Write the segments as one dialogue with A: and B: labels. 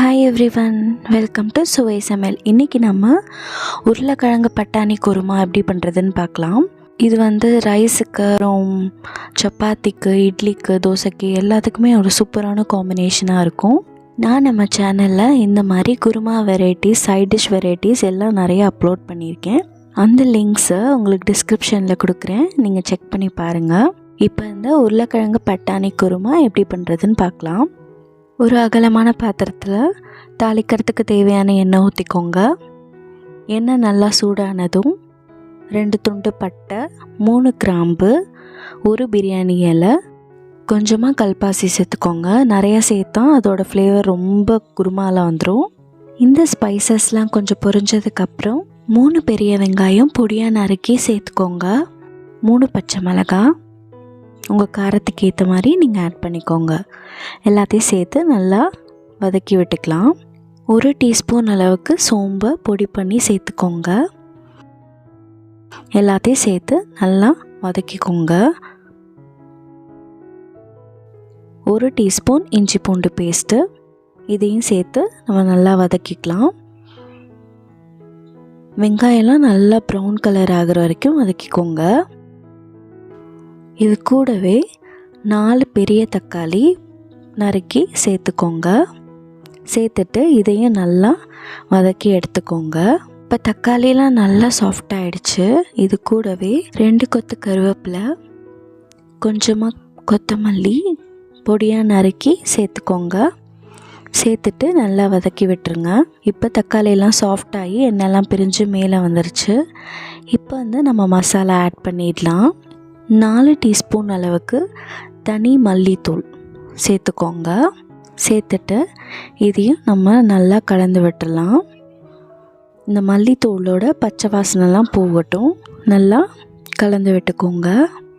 A: Hi everyone welcome to Suvai Samayal இன்றைக்கி நம்ம உருளைக்கிழங்கு பட்டாணி குருமா எப்படி பண்ணுறதுன்னு பார்க்கலாம். இது வந்து ரைஸுக்கு அப்புறம் சப்பாத்திக்கு இட்லிக்கு தோசைக்கு எல்லாத்துக்குமே ஒரு சூப்பரான காம்பினேஷனாக இருக்கும். நான் நம்ம சேனலில் இந்த மாதிரி kurma varieties side dish varieties எல்லாம் நிறைய அப்லோட் பண்ணியிருக்கேன். அந்த லிங்க்ஸை உங்களுக்கு டிஸ்கிரிப்ஷனில் கொடுக்குறேன். நீங்கள் செக் பண்ணி பாருங்கள் இப்போ இந்த உருளைக்கிழங்கு பட்டாணி குருமா எப்படி பண்ணுறதுன்னு பார்க்கலாம். ஒரு அகலமான பாத்திரத்தில் தாளிக்கிறதுக்கு தேவையான எண்ணெய் ஊற்றிக்கோங்க எண்ணெய் நல்லா சூடானதும் ரெண்டு துண்டு பட்டை மூணு கிராம்பு ஒரு பிரியாணி இலை. கொஞ்சமாக கல்பாசி சேர்த்துக்கோங்க. நிறையா சேர்த்தா அதோடய ஃப்ளேவர் ரொம்ப குருமாவில் வந்துடும் இந்த ஸ்பைசஸ்லாம் கொஞ்சம் பொரிஞ்சதுக்கப்புறம் மூணு பெரிய வெங்காயம் பொடியாக நறுக்கி சேர்த்துக்கோங்க. மூணு பச்சை மிளகாய் உங்கள் காரத்துக்கு ஏற்ற மாதிரி நீங்கள் ஆட் பண்ணிக்கோங்க. எல்லாத்தையும் சேர்த்து நல்லா வதக்கி விட்டுக்கலாம். ஒரு டீஸ்பூன் அளவுக்கு சோம்பை பொடி பண்ணி சேர்த்துக்கோங்க. எல்லாத்தையும் சேர்த்து நல்லா வதக்கிக்கோங்க. ஒரு டீஸ்பூன் இஞ்சி பூண்டு பேஸ்ட்டு. இதையும் சேர்த்து நம்ம நல்லா வதக்கிக்கலாம். வெங்காயம்லாம் நல்லா ப்ரௌன் கலர் ஆகிற வரைக்கும் வதக்கிக்கோங்க. இது கூடவே நாலு பெரிய தக்காளி நறுக்கி சேர்த்துக்கோங்க. சேர்த்துட்டு இதையும் நல்லா வதக்கி எடுத்துக்கோங்க. இப்போ தக்காளிலாம் நல்லா சாஃப்ட் ஆகிடுச்சு இது கூடவே ரெண்டு கொத்து கருவேப்பிலை கொஞ்சமாக கொத்தமல்லி பொடியாக நறுக்கி சேர்த்துக்கோங்க. சேர்த்துட்டு நல்லா வதக்கி விட்டுருங்க. இப்போ தக்காளியெல்லாம் சாஃப்டாகி எண்ணெய்லாம் பிரிஞ்சு மேலே வந்துருச்சு. இப்போ வந்து நம்ம மசாலா ஆட் பண்ணிடலாம். நாலு டீஸ்பூன் அளவுக்கு தனி மல்லித்தூள் சேர்த்துக்கோங்க. சேர்த்துட்டு இதையும் நம்ம நல்லா கலந்து விட்டுடலாம். இந்த மல்லித்தூளோட பச்சை வாசனைலாம் போகட்டும் நல்லா கலந்து விட்டுக்கோங்க.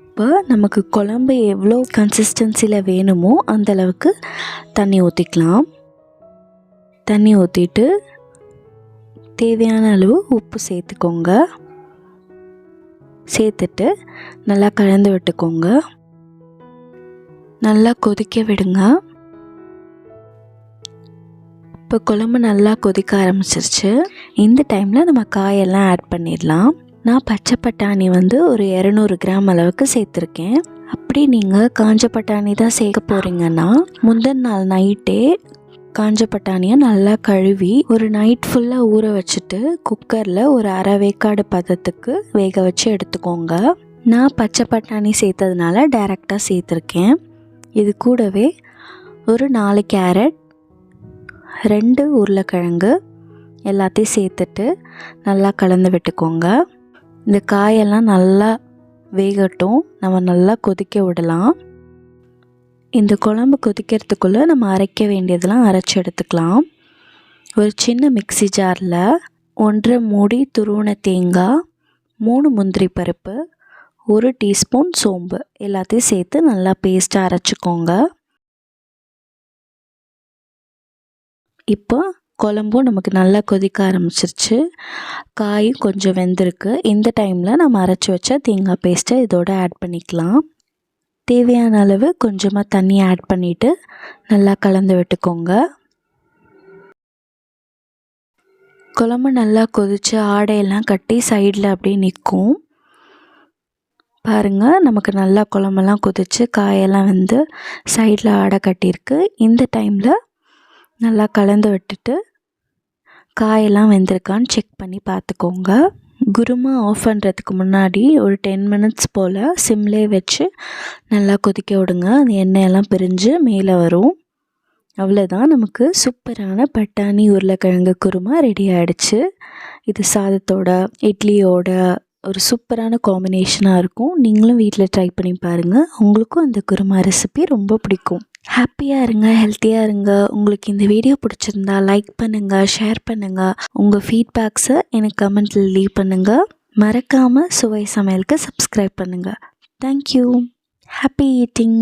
A: இப்போ நமக்கு குழம்பு எவ்வளோ கன்சிஸ்டன்சியில் வேணுமோ அந்தளவுக்கு தண்ணி ஊற்றிக்கலாம் தண்ணி ஊற்றிட்டு தேவையான அளவு உப்பு சேர்த்துக்கோங்க. சேர்த்துட்டு நல்லா கலந்து விட்டுக்கோங்க. நல்லா கொதிக்க விடுங்க. இப்போ குழம்பு நல்லா கொதிக்க ஆரம்பிச்சிருச்சு. இந்த டைமில் நம்ம காயெல்லாம் ஆட் பண்ணிடலாம். நான் பச்சை பட்டாணி வந்து ஒரு இரநூறு கிராம் அளவுக்கு சேர்த்துருக்கேன். அப்படி நீங்கள் காஞ்ச பட்டாணி தான் சேர்க்க போகிறீங்கன்னா முந்தின நாள் நைட்டே காஞ்ச பட்டாணியை நல்லா கழுவி ஒரு நைட் ஃபுல்லாக ஊற வச்சுட்டு குக்கரில் ஒரு அரை வேக்காடு பதத்துக்கு வேக வச்சு எடுத்துக்கோங்க. நான் பச்சை பட்டாணி சேர்த்ததுனால டைரெக்டாக சேர்த்துருக்கேன். இது கூடவே ஒரு நாலு கேரட் ரெண்டு உருளைக்கிழங்கு எல்லாத்தையும் சேர்த்துட்டு நல்லா கலந்து விட்டுக்கோங்க. இந்த காயெல்லாம் நல்லா வேகட்டும். நம்ம நல்லா கொதிக்க விடலாம். இந்த குழம்பு கொதிக்கிறதுக்குள்ளே நம்ம அரைக்க வேண்டியதெல்லாம் அரைச்சி எடுத்துக்கலாம். ஒரு சின்ன மிக்சி ஜாரில் ஒன்றரை மூடி துருவன தேங்காய் மூணு முந்திரி பருப்பு ஒரு டீஸ்பூன் சோம்பு எல்லாத்தையும் சேர்த்து நல்லா பேஸ்ட்டாக அரைச்சிக்கோங்க. இப்போ குழம்பும் நமக்கு நல்லா கொதிக்க ஆரம்பிச்சிருச்சு. காயும் கொஞ்சம் வெந்திருக்கு. இந்த டைமில் நம்ம அரைச்சி வச்ச தேங்காய் பேஸ்ட்டை இதோட ஆட் பண்ணிக்கலாம். தேவையான அளவு கொஞ்சமாக தண்ணி ஆட் பண்ணிவிட்டு நல்லா கலந்து விட்டுக்கோங்க. குழம்பு நல்லா கொதித்து ஆடையெல்லாம் கட்டி சைடில் அப்படியே நிற்கும். பாருங்கள் நமக்கு நல்லா குழம்பெல்லாம் கொதித்து காயெல்லாம் வந்து சைடில் ஆடை கட்டியிருக்கு. இந்த டைமில் நல்லா கலந்து விட்டுட்டு காயெல்லாம் வெந்திருக்கான்னு செக் பண்ணி பார்த்துக்கோங்க. குருமா ஆஃப் பண்ணுறதுக்கு முன்னாடி ஒரு டென் மினிட்ஸ் போல் சிம்லே வச்சு நல்லா கொதிக்க விடுங்க. அந்த எண்ணெயெல்லாம் பிரிஞ்சு மேலே வரும். அவ்வளோதான் நமக்கு சூப்பரான பட்டாணி உருளைக்கிழங்கு குருமா ரெடி ஆகிடுச்சு இது சாதத்தோட இட்லியோட ஒரு சூப்பரான காம்பினேஷனாக இருக்கும். நீங்களும் வீட்டில் ட்ரை பண்ணி பாருங்கள் உங்களுக்கும் அந்த குருமா ரெசிபி ரொம்ப பிடிக்கும். ஹாப்பியாக இருங்க ஹெல்த்தியாக இருங்க. உங்களுக்கு இந்த வீடியோ பிடிச்சிருந்தா லைக் பண்ணுங்கள் ஷேர் பண்ணுங்கள் உங்கள் ஃபீட்பேக்ஸை எனக்கு கமெண்ட்டில் லீவ் பண்ணுங்கள் மறக்காமல் சுவை சமையலுக்கு சப்ஸ்கிரைப் பண்ணுங்கள் தேங்க்யூ ஹாப்பி ஈட்டிங்